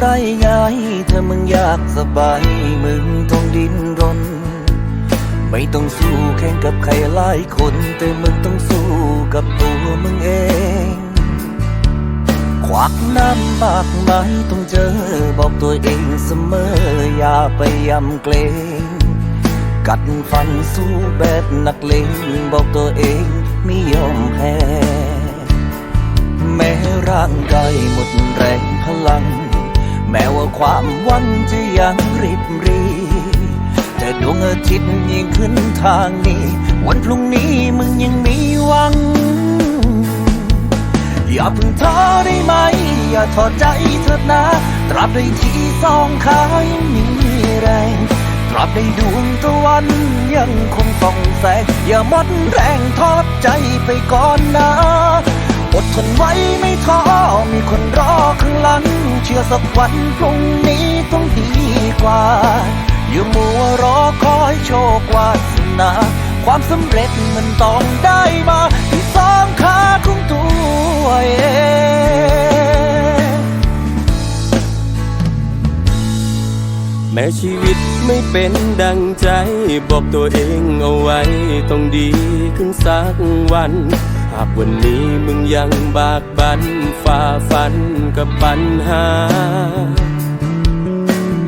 ได้ง่ายถ้ามึงอยากสบายมึงต้องดิ้นรน ไม่ต้องสู้แข่งกับใครหลายคน แต่มึงต้องสู้กับตัวมึงเอง ควักน้ำมากไมายต้องเจอ บอกตัวเองเสมอ อย่าไปยำเกรงกัดฟันสู้แบบนักเลงบอกตัวเองไม่ยอมแพ้แม้ร่างกายหมดแรงพลัง ความหวังจะยังริบรี แต่ดวงอาทิตย์ยิ่งขึ้นทางนี้ วันพรุ่งนี้มึงยังมีหวัง อย่าเพิ่งท้อได้ไหม อย่าถอใจเถิดนะ ตราบใดที่สองขายังมีแรงตราบใดดวงตะวันยังคงส่องแสง อย่าหมดแรงทอดใจไปก่อนนะ อดทนไว้ไม่ท้อมีคนรอ ชื่อสักวันพรุ่งนี้ต้องดีกว่า อย่ามัวรอคอยโชควาสนา ความสำเร็จมันต้องได้มาที่สองขาของตัวเอง ม้ชีวิตไม่เป็นดังใจ บอกตัวเองเอาไว้ ต้องดีขึ้นสักวัน หากวันนี้มึงยังบากบันฝ่าฟันกับปัญหา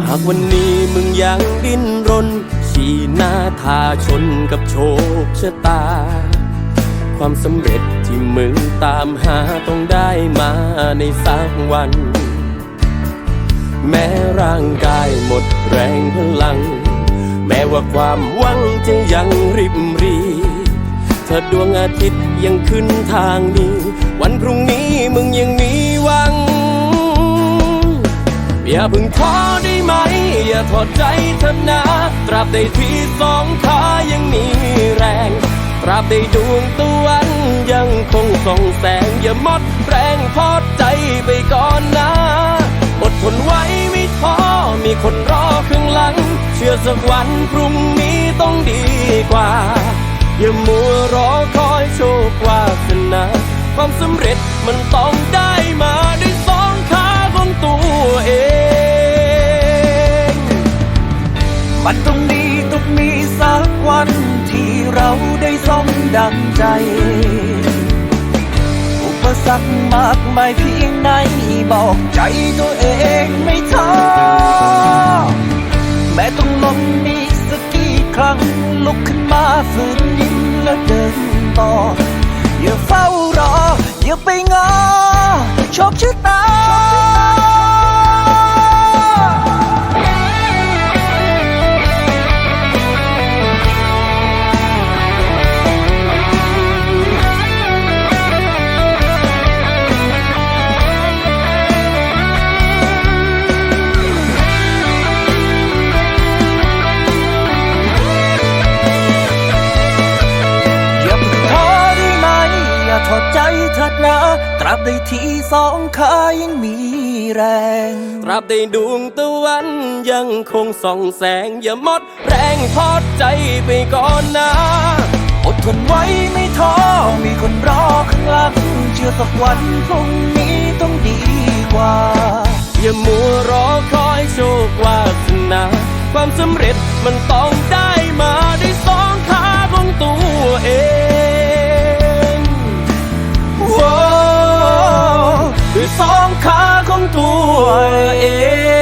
หากวันนี้มึงยังดิ้นรน ชี้หน้าทาชนกับโชคชะตา ความสำเร็จที่มึงตามหาต้องได้มาในสักวัน แม้ร่างกายหมดแรงพลัง แม้ว่าความหวังจะยังริบรีถ้าดวงอาทิตย์ยังขึ้นทางนี้ วันพรุ่งนี้มึงยังมีหวัง อย่าเพึ่งท้อได้ไหม อย่าถอดใจเถอนะ ตราบใดที่สองขายังมีแรง ตราบใดดวงตะวันยังคงส่องแสง อย่าหมดแรงทอดใจไปก่อนนะ ทนไว้ไม่ท้อมีคนรอข้างหลัง เชื่อสักวันพรุ่งนี้ต้องดีกว่า อย่ามัวรอคอยโชควาสนาความสำเร็จมันต้องได้มาด้วยสองขาของตัวเอง มันต้องดีต้องมีสักวันที่เราได้สมดังใจ ปสรรคมากมายเพียงไหนบอกใจตัวเองไม่ท้อแม้ต้องล้มอีกสักกี่ครั้ง ลุกขึ้นมาฝืนยิ้มและเดินต่อ อย่าเฝ้ารอ อย่าไปงอโชคชะตาอ ดที่สองขายังมีแรง ตราบใดดวงตะวันยังคงส่องแสง อย่าหมดแรงทอดใจไปก่อนนะอดทนไว้ไม่ท้อมีคนรอข้างหลังเชื่อสักวันพรุ่งนี้ต้องดีกว่า อย่ามัวรอคอยโชควาสนา ความสำเร็จมันต้อง ตัวเอง